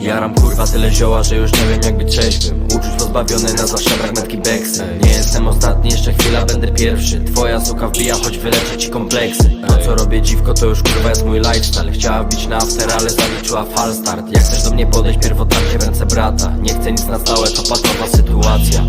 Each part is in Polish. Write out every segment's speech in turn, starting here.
Jaram kurwa tyle zioła, że już nie wiem jak być trzeźwym. Uczuć pozbawiony na zawsze fragmentki beksy Nie jestem ostatni, jeszcze chwila będę pierwszy. Twoja suka wbija, choć wyleczę ci kompleksy. To co robię dziwko to już kurwa jest mój lifestyle. Chciała bić na after, ale zaliczyła fal start Jak chcesz do mnie podejść, pierwotnie w ręce brata. Nie chcę nic na stałe, to patowa sytuacja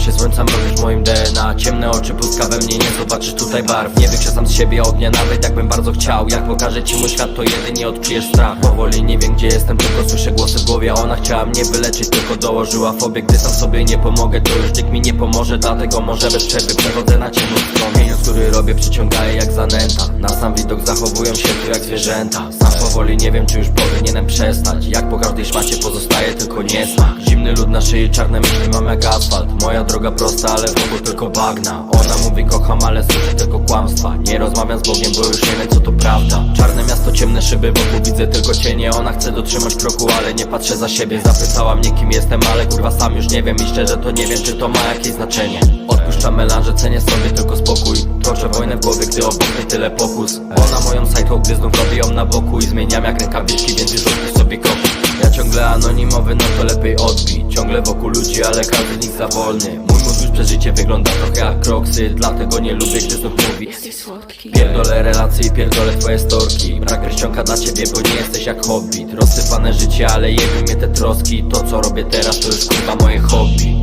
się słońca, mrowisz w moim DNA Ciemne oczy, pustka we mnie, nie zobaczysz tutaj barw. Nie wykrzesam z siebie ognia, nawet jakbym bardzo chciał. Jak pokażę ci mój świat, to jedynie odczujesz strach. Powoli nie wiem gdzie jestem, tylko słyszę głosy w głowie. Ona chciała mnie wyleczyć, tylko dołożyła fobię. Gdy sam sobie nie pomogę, to już nikt mi nie pomoże. Dlatego może bez przerwy przechodzę na ciemną stronę. Który robię, przyciągaję jak zanęta Na sam widok zachowują się tu jak zwierzęta. Sam powoli nie wiem, czy już powinienem przestać. Jak po każdej szmacie pozostaje tylko niesmak. Zimny lód na szyi, czarne myśli mam jak asfalt. Moja droga prosta, ale wokół tylko bagna. Ona mówi kocham, ale słyszę tylko kłamstwa. Nie rozmawiam z Bogiem, bo już nie wiem co to prawda. Czarne miasto, ciemne szyby, wokół widzę tylko cienie. Ona chce dotrzymać kroku, ale nie patrzę za siebie. Zapytała mnie kim jestem, ale kurwa sam już nie wiem I szczerze to nie wiem, czy to ma jakieś znaczenie. Odpuszczam melanże, cenię sobie tylko spokój. Toczę głowie, gdy mnie tyle pokus. Ona moją gdy znów robię ją na boku I zmieniam jak rękawiczki, więc już odpuść sobie kroku ja ciągle anonimowy, no to lepiej odbij. Ciągle wokół ludzi, ale każdy z nich za wolny. Mój mózg już przeżycie wygląda trochę jak kroksy Dlatego nie lubię, gdy znów mówi. Pierdolę relacje i pierdolę twoje storki. Brak ryścionka dla ciebie, bo nie jesteś jak hobbit. Rozsypane życie, ale jebie mnie te troski. To co robię teraz, to już kurwa moje hobby